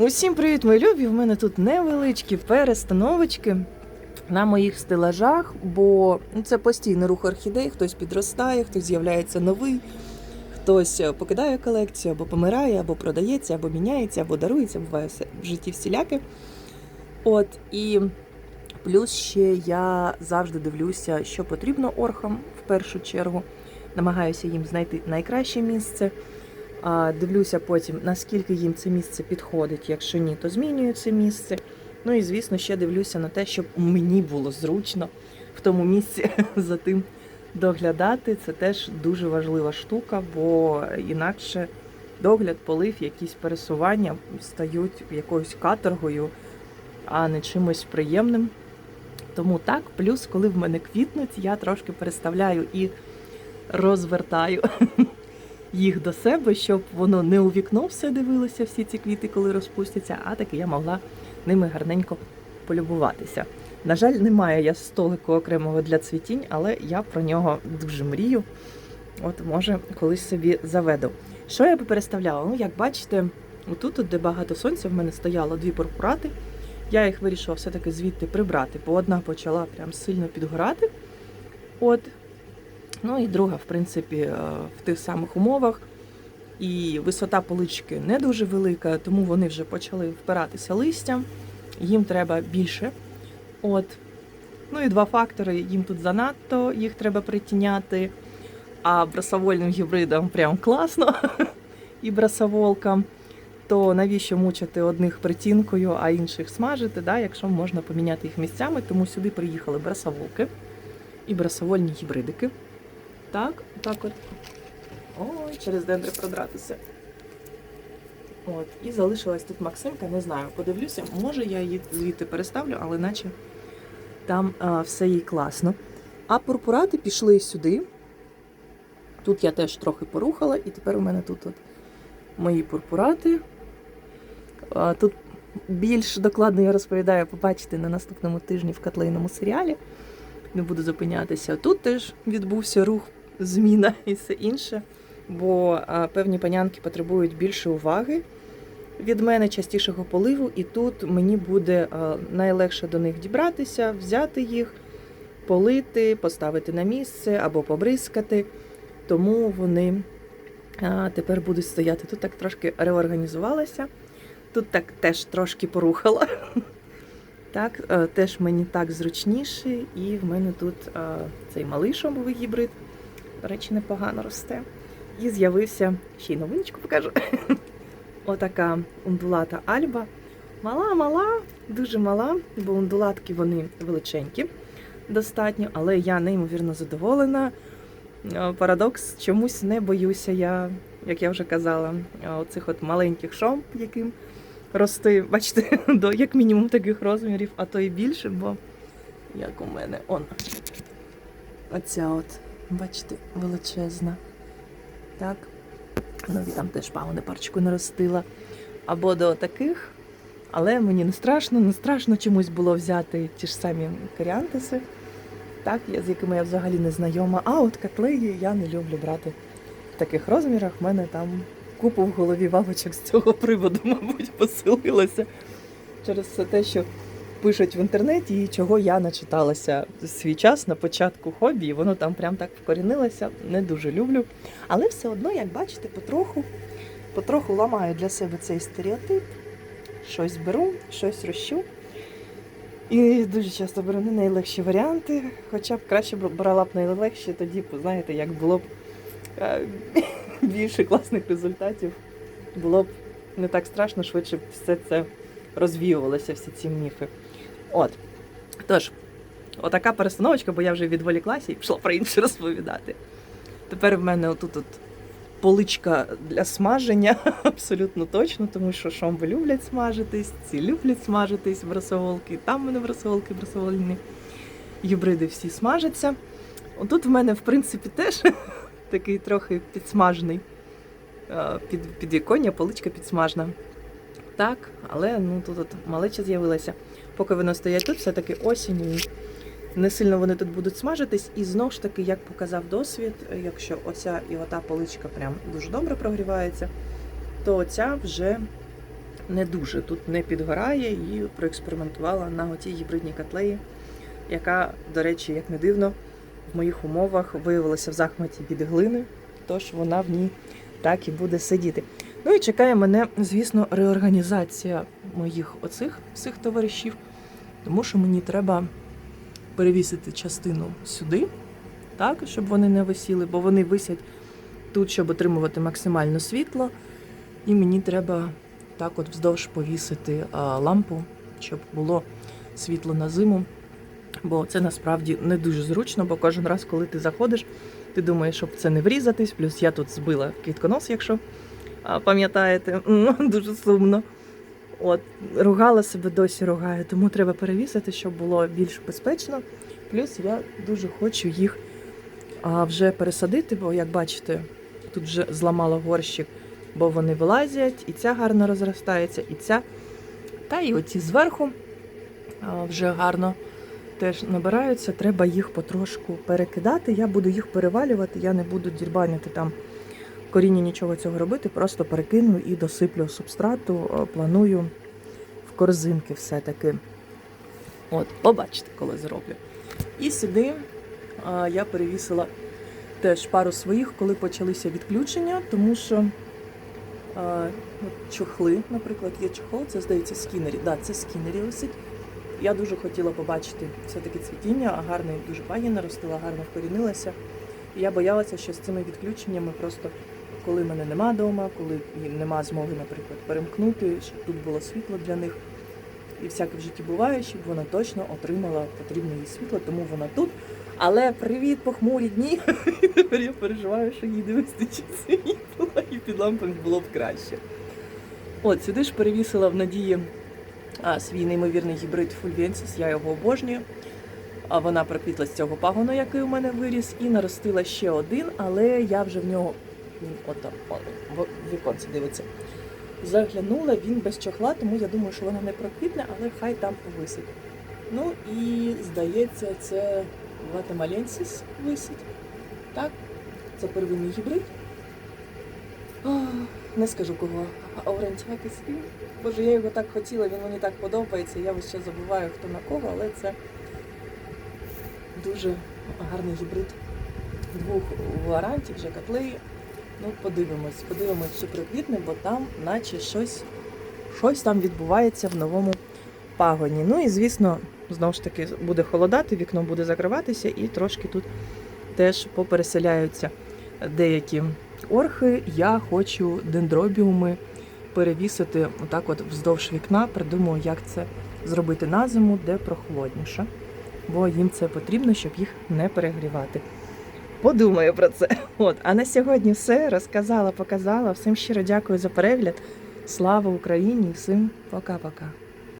Усім привіт, мої любі! В мене тут невеличкі перестановочки на моїх стелажах, бо ну, це постійний рух орхідей, хтось підростає, хтось з'являється новий, хтось е, покидає колекцію, або помирає, або продається, або міняється, або дарується, буває все в житті всіляке. От і плюс ще я завжди дивлюся, що потрібно орхам в першу чергу. Намагаюся їм знайти найкраще місце. Дивлюся потім, наскільки їм це місце підходить. Якщо ні, то змінюю це місце. Ну і звісно, ще дивлюся на те, щоб мені було зручно в тому місці за тим доглядати. Це теж дуже важлива штука, бо інакше догляд, полив, якісь пересування стають якоюсь каторгою, а не чимось приємним. Тому так, плюс, коли в мене квітнуть, я трошки переставляю і розвертаю їх до себе, щоб воно не у вікно все дивилося, всі ці квіти, коли розпустяться, а таки я могла ними гарненько полюбуватися. На жаль, немає я столику окремого для цвітінь, але я про нього дуже мрію. От, може, колись собі заведу. Що я би переставляла? Ну, як бачите, отут, от, де багато сонця, в мене стояло дві пурпурати. Я їх вирішила все-таки звідти прибрати, бо одна почала прям сильно підгорати. От, Ну і друга, в принципі, е, в тих самих умовах. І висота полички не дуже велика, тому вони вже почали впиратися листям. Їм треба більше. От. Ну і два фактори. Їм тут занадто, їх треба притіняти. А брасовольним гібридам прям класно. І брасоволкам. То навіщо мучити одних притінкою, а інших смажити, да, якщо можна поміняти їх місцями, тому сюди приїхали брасоволки і брасовольні гібридики. Так, так от. Ой, через дендри продратися. От, і залишилась тут Максимка, не знаю, подивлюся, може я її звідти переставлю, але наче там а, все їй класно. А пурпурати пішли сюди. Тут я теж трохи порухала, і тепер у мене тут от мої пурпурати. А, тут більш докладно я розповідаю, побачите на наступному тижні в котлейному серіалі. Не буду зупинятися. Тут теж відбувся рух, зміна і все інше. Бо певні панянки потребують більше уваги від мене, частішого поливу, і тут мені буде найлегше до них дібратися, взяти їх, полити, поставити на місце або побризкати. Тому вони тепер будуть стояти. Тут так трошки реорганізувалася, тут так теж трошки порухала. Так, е, теж мені так зручніше, і в мене тут е, цей малий шомовий гібрид, до речі, непогано росте. І з'явився ще й новиночку покажу. Отака ундулата Альба. Мала-мала, дуже мала, бо ундулатки вони величенькі достатньо, але я неймовірно задоволена. Е, Парадокс, чомусь не боюся я, як я вже казала, е, оцих от маленьких шомп, яким рости, бачите, до як мінімум таких розмірів, а то і більше, бо як у мене он. Оця от, бачите, величезна. Так. Ну, там теж павони парочку наростила. Або до таких. Але мені не страшно, не страшно чомусь було взяти ті ж самі коріантиси, так, з якими я взагалі не знайома. А от котлеї я не люблю брати в таких розмірах. У мене там купу в голові бабочок з цього приводу, мабуть, поселилася через все те, що пишуть в інтернеті, і чого я начиталася свій час на початку хобі, і воно там прям так вкорінилося. Не дуже люблю. Але все одно, як бачите, потроху, потроху ламаю для себе цей стереотип. Щось беру, щось рощу. І дуже часто беру не найлегші варіанти, хоча б краще брала б найлегші, тоді знаєте, як було б е, більше класних результатів, було б не так страшно, швидше все це розвіювалося, всі ці міфи. От. Тож, отака перестановочка, бо я вже відволіклася і пішла про інше розповідати. Тепер в мене отут от поличка для смаження, абсолютно точно, тому що шомби люблять смажитись, ці люблять смажитись, брасоволки, там в мене брасоволки, брасовольні гібриди всі смажаться. Отут в мене, в принципі, теж такий трохи підсмажений е, під, підвіконня, поличка підсмажна. Так, але ну тут от малеча з'явилася. Поки вони стоять тут, все-таки осінь. І не сильно вони тут будуть смажитись. І знову ж таки, як показав досвід, якщо оця і ота поличка прям дуже добре прогрівається, то оця вже не дуже тут не підгорає і проекспериментувала на отій гібридній котлеї, яка, до речі, як не дивно, в моїх умовах виявилася в захматі від глини, тож вона в ній так і буде сидіти. Ну і чекає мене, звісно, реорганізація моїх оцих всіх товаришів, тому що мені треба перевісити частину сюди, так, щоб вони не висіли, бо вони висять тут, щоб отримувати максимально світло. І мені треба так от вздовж повісити лампу, щоб було світло на зиму. Бо це насправді не дуже зручно, бо кожен раз, коли ти заходиш, ти думаєш, щоб це не врізатись. Плюс я тут збила квітконос, якщо пам'ятаєте, дуже сумно. От, ругала себе досі ругаю, тому треба перевісити, щоб було більш безпечно. Плюс я дуже хочу їх а, вже пересадити, бо, як бачите, тут вже зламала горщик, бо вони вилазять, і ця гарно розростається, і ця. Та і оці зверху а, вже гарно теж набираються. Треба їх потрошку перекидати. Я буду їх перевалювати, я не буду дірбанити там коріння нічого цього робити, просто перекину і досиплю субстрату. Е, Планую в корзинки все-таки. От, побачите, коли зроблю. І сюди а, я перевісила теж пару своїх, коли почалися відключення, тому що а, от чохли, наприклад, є чохол, це здається скінері. Да, це скінері висить. Я дуже хотіла побачити все-таки цвітіння, а гарно дуже пані наростила, гарно вкорінилася. І я боялася, що з цими відключеннями просто коли мене нема вдома, коли нема змоги, наприклад, перемкнути, щоб тут було світло для них. І всяке в житті буває, щоб вона точно отримала потрібне їй світло, тому вона тут. Але привіт, похмурі дні. Тепер я переживаю, що їй не вистачить світла, і під лампами було б краще. От сюди ж перевісила в надії а, свій неймовірний гібрид Fulvensis, я його обожнюю. А вона проквітла з цього пагону, який у мене виріс, і наростила ще один, але я вже в нього ото о, в віконці дивиться. Заглянула він без чохла, тому я думаю, що вона не проквітне, але хай там повисить. Ну і здається, це Ватамаленсіс висить. Так, це первинний гібрид. Ох, не скажу кого. Оренчакис. Боже, я його так хотіла, він мені так подобається. Я час забуваю, хто на кого, але це дуже гарний гібрид двох варантів, вже котлеї. Ну, подивимось, подивимось, чи проквітне, бо там, наче щось, щось там відбувається в новому пагоні. Ну і звісно, знову ж таки, буде холодати, вікно буде закриватися, і трошки тут теж попереселяються деякі орхи. Я хочу дендробіуми перевісити отак от вздовж вікна. Придумаю, як це зробити на зиму, де прохолодніше. Бо їм це потрібно, щоб їх не перегрівати. Подумаю про це. От, а на сьогодні все розказала, показала. Всім щиро дякую за перегляд. Слава Україні! Всім пока-пока.